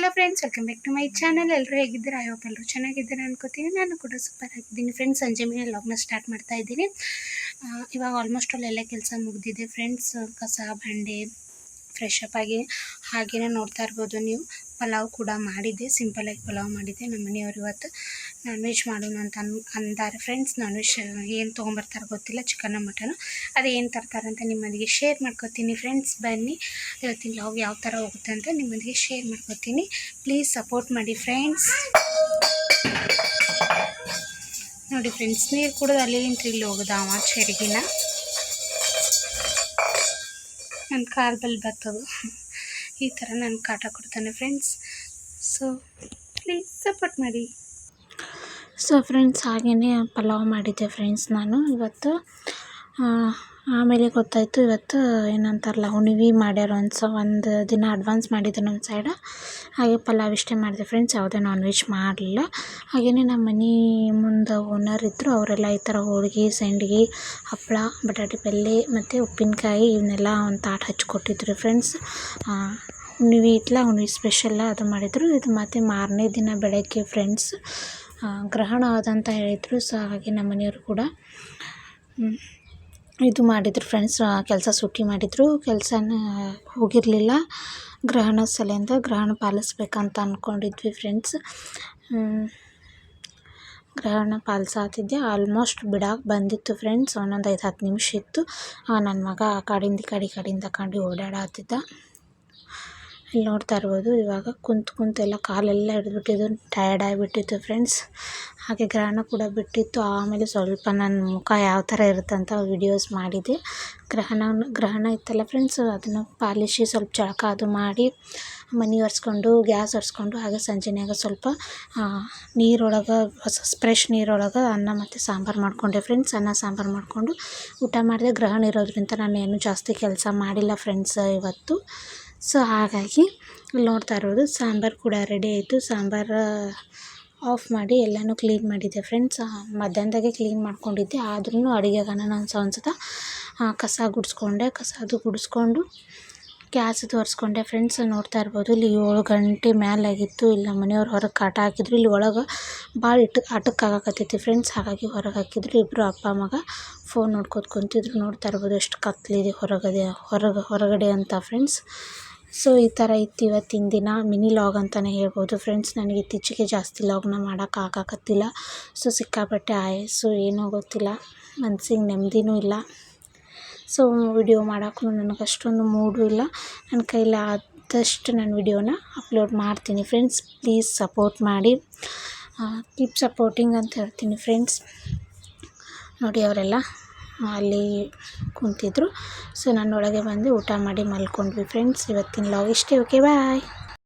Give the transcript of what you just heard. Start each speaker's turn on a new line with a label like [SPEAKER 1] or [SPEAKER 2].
[SPEAKER 1] Hello friends welcome back to my channel ಎಲ್ಲರೂ ಹೇಗಿದ್ದೀರಾ? I hope ಎಲ್ಲರೂ ಚೆನ್ನಾಗಿದ್ದೀರಾ ಅನ್ಕೋತೀನಿ. ನಾನು ಕೂಡ ಸೂಪರ್ ಆಗಿದ್ದೀನಿ ಫ್ರೆಂಡ್ಸ್ ಸಂಜೆ ಮೇಲೆ ಲಾಗ್ನ ಸ್ಟಾರ್ಟ್ ಮಾಡ್ತಾ ಇದ್ದೀನಿ. ಇವಾಗ ಆಲ್ಮೋಸ್ಟ್ ಎಲ್ಲ ಕೆಲಸ ಮುಗಿದಿದೆ ಫ್ರೆಂಡ್ಸ್ ಕಸ ಬಂಡೆ ಫ್ರೆಶ್ ಅಪ್ ಆಗಿ ಹಾಗೆಯೇ ನೋಡ್ತಾ ಇರ್ಬೋದು ನೀವು. ಪಲಾವ್ ಕೂಡ ಮಾಡಿದ್ದೆ ಸಿಂಪಲಾಗಿ ಪಲಾವ್ ಮಾಡಿದ್ದೆ. ನಮ್ಮ ಮನೆಯವರು ಇವತ್ತು ನಾನ್ ವೆಜ್ ಮಾಡೋಣ ಅಂತ ಅನ್, ಅಂದಾರೆ. ಫ್ರೆಂಡ್ಸ್ ನಾನ್ ವೆಜ್ ಏನು ತೊಗೊಂಬರ್ತಾರೆ ಗೊತ್ತಿಲ್ಲ ಚಿಕನ್ ಮಟನು ಅದು ಏನು ತರ್ತಾರೆ ಅಂತ ನಿಮ್ಮೊಂದಿಗೆ ಶೇರ್ ಮಾಡ್ಕೊತೀನಿ. ಫ್ರೆಂಡ್ಸ್ ಬನ್ನಿ. ಇವತ್ತಿನ ಲಾಗ್ ಯಾವ ಥರ ಹೋಗುತ್ತೆ ಅಂತ ನಿಮ್ಮೊಂದಿಗೆ ಶೇರ್ ಮಾಡ್ಕೊತೀನಿ. ಪ್ಲೀಸ್ ಸಪೋರ್ಟ್ ಮಾಡಿ ಫ್ರೆಂಡ್ಸ್ ನೋಡಿ ಫ್ರೆಂಡ್ಸ್ ನೀರು ಕುಡಿದು ಅಲ್ಲಿ ನಿಂತು ಇಲ್ಲಿ ಹೋಗೋದು ಅವ, ಚೆರಿಗಿನ? ನನ್ನ ಕಾಲ್ಬಲ್ಲಿ ಬರ್ತದು ಈ ಥರ ನಾನು ಕಾಟ ಕೊಡ್ತಾನೆ ಫ್ರೆಂಡ್ಸ್ ಸೊ ಪ್ಲೀಸ್ ಸಪೋರ್ಟ್ ಮಾಡಿ. ಸೊ ಫ್ರೆಂಡ್ಸ್ ಹಾಗೆಯೇ ಪಲಾವ್ ಮಾಡಿದ್ದೆ ಫ್ರೆಂಡ್ಸ್ ನಾನು ಇವತ್ತು. ಆಮೇಲೆ ಗೊತ್ತಾಯಿತು ಇವತ್ತು ಏನಂತಾರಲ್ಲ ಹುಣ್ವಿ ಮಾಡ್ಯಾರ ಒಂದು ಸ ಒಂದು ದಿನ ಅಡ್ವಾನ್ಸ್ ಮಾಡಿದ್ದು ನಮ್ಮ ಸೈಡ ಹಾಗೆ ಪಲಾವ್ ಇಷ್ಟೇ ಮಾಡಿದೆ ಫ್ರೆಂಡ್ಸ್ ಯಾವುದೇ ನಾನ್ ವೆಜ್ ಮಾಡಲಿಲ್ಲ. ಹಾಗೆಯೇ ನಮ್ಮ ಮನೆ ಮುಂದೆ ಓನರ್ ಇದ್ದರು ಅವರೆಲ್ಲ ಈ ಥರ ಹೋಳ್ಗೆ, ಸಂಡ್ಗೆ, ಹಪ್ಪಳ ಬಟಾಟೆ ಪಲ್ಯ ಮತ್ತು ಉಪ್ಪಿನಕಾಯಿ ಇವನ್ನೆಲ್ಲ ಒಂದು ತಾಟ್ ಹಚ್ಚಿಕೊಟ್ಟಿದ್ರು ಫ್ರೆಂಡ್ಸ್ ಹುಣ್ಣಿಮೆ ಇತ್ತಲ್ಲ ಹುಣ್ಣಿಮೆ ಸ್ಪೆಷಲ್ಲ ಅದು ಮಾಡಿದರು. ಇದು ಮತ್ತೆ ಮಾರನೇ ದಿನ ಬೆಳಗ್ಗೆ ಫ್ರೆಂಡ್ಸ್ ಗ್ರಹಣ ಆದಂತ ಹೇಳಿದರು ಸೊ ಹಾಗೆ ನಮ್ಮ ಮನೆಯವರು ಕೂಡ. ಇದು ಮಾಡಿದ್ರು ಫ್ರೆಂಡ್ಸ್ ಕೆಲಸ ಸುಟ್ಟಿ ಮಾಡಿದರು. ಕೆಲಸನ ಹೋಗಿರಲಿಲ್ಲ. ಗ್ರಹಣ ಸಲಿಂದ ಗ್ರಹಣ ಪಾಲಿಸ್ಬೇಕಂತ ಅಂದ್ಕೊಂಡಿದ್ವಿ ಫ್ರೆಂಡ್ಸ್ ಗ್ರಹಣ ಪಾಲಿಸಾತಿದ್ದೆ. ಆಲ್ಮೋಸ್ಟ್ ಬಿಡಾಕೆ ಬಂದಿತ್ತು ಫ್ರೆಂಡ್ಸ್ ಒಂದೊಂದು ಐದು ಹತ್ತು ನಿಮಿಷ ಇತ್ತು. ನನ್ನ ಮಗ ಆ ಕಡೆಯಿಂದ ಈ ಕಡೆ ಈ ಕಡೆಯಿಂದ ಕಂಡು ಕಡೆ ಓಡಾಡತ್ತಿದ್ದ ಇಲ್ಲಿ ನೋಡ್ತಾ ಇರ್ಬೋದು. ಇವಾಗ ಕುಂತು ಕುಂತು ಎಲ್ಲ ಕಾಲೆಲ್ಲ ಹಿಡಿದ್ಬಿಟ್ಟಿದ್ದು. ಟಯರ್ಡ್ ಆಗಿಬಿಟ್ಟಿತ್ತು ಫ್ರೆಂಡ್ಸ್ ಹಾಗೆ ಗ್ರಹಣ ಕೂಡ ಬಿಟ್ಟಿತ್ತು. ಆಮೇಲೆ ಸ್ವಲ್ಪ ನನ್ನ ಮುಖ ಯಾವ ಥರ ಇರುತ್ತಂತ ವಿಡಿಯೋಸ್ ಮಾಡಿದೆ. ಗ್ರಹಣ ಗ್ರಹಣ ಇತ್ತಲ್ಲ ಫ್ರೆಂಡ್ಸ್ ಅದನ್ನು ಪಾಲಿಶಿ ಸ್ವಲ್ಪ ಚಳಕ ಅದು ಮಾಡಿ ಮನೆ ಒರೆಸ್ಕೊಂಡು, ಗ್ಯಾಸ್ ಒರೆಸ್ಕೊಂಡು, ಹಾಗೆ ಸಂಜೆನಾಗ ಸ್ವಲ್ಪ ನೀರೊಳಗೆ ಫ್ರೆಶ್ ನೀರೊಳಗೆ ಅನ್ನ ಮತ್ತು ಸಾಂಬಾರು ಮಾಡಿಕೊಂಡೆ ಫ್ರೆಂಡ್ಸ್ ಅನ್ನ, ಸಾಂಬಾರು ಮಾಡಿಕೊಂಡು ಊಟ ಮಾಡಿದೆ. ಗ್ರಹಣ ಇರೋದ್ರಿಂದ ನಾನು ಏನು ಜಾಸ್ತಿ ಕೆಲಸ ಮಾಡಿಲ್ಲ ಫ್ರೆಂಡ್ಸ್ ಇವತ್ತು. ಸೊ ಹಾಗಾಗಿ ನೋಡ್ತಾ ಇರೋದು, ಸಾಂಬಾರು ಕೂಡ ರೆಡಿ ಆಯಿತು. ಸಾಂಬಾರು ಆಫ್ ಮಾಡಿ ಎಲ್ಲನೂ ಕ್ಲೀನ್ ಮಾಡಿದ್ದೆ ಫ್ರೆಂಡ್ಸ್ ಮಧ್ಯಾಹ್ನದಾಗೆ ಕ್ಲೀನ್ ಮಾಡ್ಕೊಂಡಿದ್ದೆ. ಆದ್ರೂ ಅಡುಗೆಗೆ ನಾನು ಒಂದು ಕಸ ಗುಡಿಸ್ಕೊಂಡೆ. ಕಸ ಅದು ಗುಡಿಸ್ಕೊಂಡು ಗ್ಯಾಸ್ ತೋರಿಸ್ಕೊಂಡೆ ಫ್ರೆಂಡ್ಸ್ ನೋಡ್ತಾ ಇರ್ಬೋದು, ಇಲ್ಲಿ ಏಳು ಗಂಟೆ ಆಗಿತ್ತು. ಇಲ್ಲ, ಮನೆಯವ್ರು ಹೊರಗೆ ಕಾಟ ಹಾಕಿದ್ರು. ಇಲ್ಲಿ ಒಳಗೆ ಭಾಳ ಇಟ್ಟು ಆಟಕ್ಕಾಗಕತ್ತೈತಿ ಫ್ರೆಂಡ್ಸ್ ಹಾಗಾಗಿ ಹೊರಗೆ ಹಾಕಿದ್ರು. ಇಬ್ಬರು ಅಪ್ಪ ಮಗ ಫೋನ್ ನೋಡ್ಕೊತ ಕುಂತಿದ್ರು ನೋಡ್ತಾ ಇರ್ಬೋದು, ಎಷ್ಟು ಕತ್ಲಿದೆ ಹೊರಗಡೆ ಹೊರಗೆ, ಹೊರಗಡೆ ಅಂತ ಫ್ರೆಂಡ್ಸ್ ಸೊ, ಈ ಥರ ಇತ್ತು ಇವತ್ತಿನ ದಿನ. ಮಿನಿ ಲಾಗ್ ಅಂತಲೇ ಹೇಳ್ಬೋದು. ಫ್ರೆಂಡ್ಸ್, ನನಗೆ ಇತ್ತೀಚೆಗೆ ಜಾಸ್ತಿ ಲಾಗ್ನ ಮಾಡೋಕೆ ಆಗಾಕತ್ತಿಲ್ಲ. ಸೊ, ಸಿಕ್ಕಾಪಟ್ಟೆ ಆಯಸ್ಸು, ಏನೋ ಗೊತ್ತಿಲ್ಲ. ಮನ್ಸಿಗೆ ನೆಮ್ಮದಿನೂ ಇಲ್ಲ. ಸೊ, ವಿಡಿಯೋ ಮಾಡೋಕ್ಕೂ ನನಗೆ ಅಷ್ಟೊಂದು ಮೂಡು ಇಲ್ಲ. ನನ್ನ ಕೈಲಿ ಆದಷ್ಟು ನಾನು ವಿಡಿಯೋನ ಅಪ್ಲೋಡ್ ಮಾಡ್ತೀನಿ. ಫ್ರೆಂಡ್ಸ್, ಪ್ಲೀಸ್ ಸಪೋರ್ಟ್ ಮಾಡಿ. ಕೀಪ್ ಸಪೋರ್ಟಿಂಗ್ ಅಂತ ಹೇಳ್ತೀನಿ ಫ್ರೆಂಡ್ಸ್. ನೋಡಿ ಅವರೆಲ್ಲ. ಅಲ್ಲಿ ಕುಂತಿದ್ರು. ಸೊ ನಾನು ಒಳಗೆ ಬಂದು ಊಟ ಮಾಡಿ ಮಲ್ಕೊಂಡ್ವಿ ಫ್ರೆಂಡ್ಸ್ ಇವತ್ತಿನ ಲಾಗ್ ಇಷ್ಟೇ. Okay bye